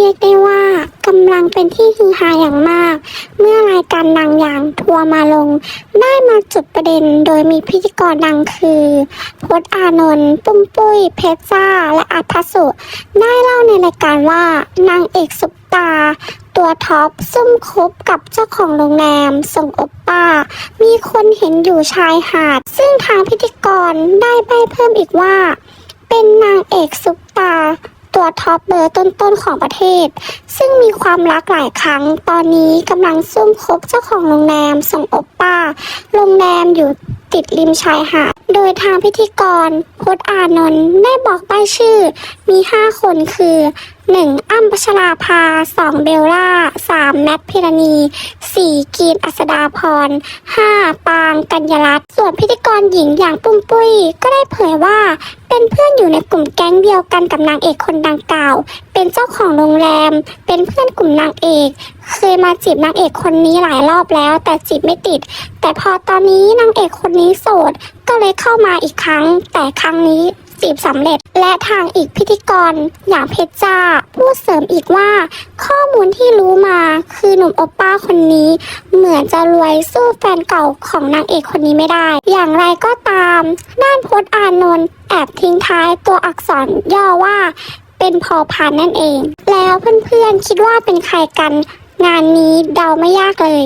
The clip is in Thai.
เรียกได้ว่ากำลังเป็นที่ฮือฮาอย่างมาก เมื่อรายการดังอย่างทัวร์มาลง ได้มาจุดประเด็นโดยมีพิธีกรดังคือพจน์อานนท์ปุ้มปุ้ย เพชรจ้า และอัธสุ ได้เล่าในรายการว่านางเอกซุปตา ตัวท็อปซุ่มคบกับเจ้าของโรงแรมส่งอบป้า มีคนเห็นอยู่ชายหาด ซึ่งทางพิธีกรได้ใบเพิ่มอีกว่า เป็นนางเอกซุป ตัวท็อปเบอร์ต้นๆของประเทศ ซึ่งมีความรักหลายครั้ง ตอนนี้กำลังซุ่มคบเจ้าของโรงแรมส่งอบป้า โรงแรมอยู่ติดริมชายหาด โดยทางพิธีกรพจน์อานนท์ได้บอกป้ายชื่อ มี 5 คนคือ 1. อ้ำพัชราภา 2. เบลล่า 3. แมทพิรณี 4. กรีนอัศดาพร 5. ปางกัญญารัตน์ส่วนพิธีกรหญิงอย่างปุ้มปุ้ย ก็ได้เผยว่าเป็นเพื่อนอยู่ในกลุ่มแก๊งเดียวกันกับนางเอกคนดังกล่าว เป็นเจ้าของโรงแรม เป็นเพื่อนกลุ่มนางเอก เคยมาจีบนางเอกคนนี้หลายรอบแล้ว แต่จีบไม่ติด แต่พอตอนนี้นางเอกคนนี้โสด ก็เลยเข้ามาอีกครั้ง แต่ครั้งนี้ จีบสำเร็จ และทางอีกพิธีกร อย่างเพชรจ้าพูดเสริมอีกว่า ข้อมูลที่รู้มาคือหนุ่มโอปป้าคนนี้ เหมือนจะรวยสู้แฟนเก่าของนางเอกคนนี้ไม่ได้ อย่างไรก็ตามด้านพจน์อานนท์แอบทิ้งท้ายตัวอักษรย่อว่า เป็นพอพานนั่นเอง แล้วเพื่อนๆคิดว่าเป็นใครกัน งานนี้เดาไม่ยากเลย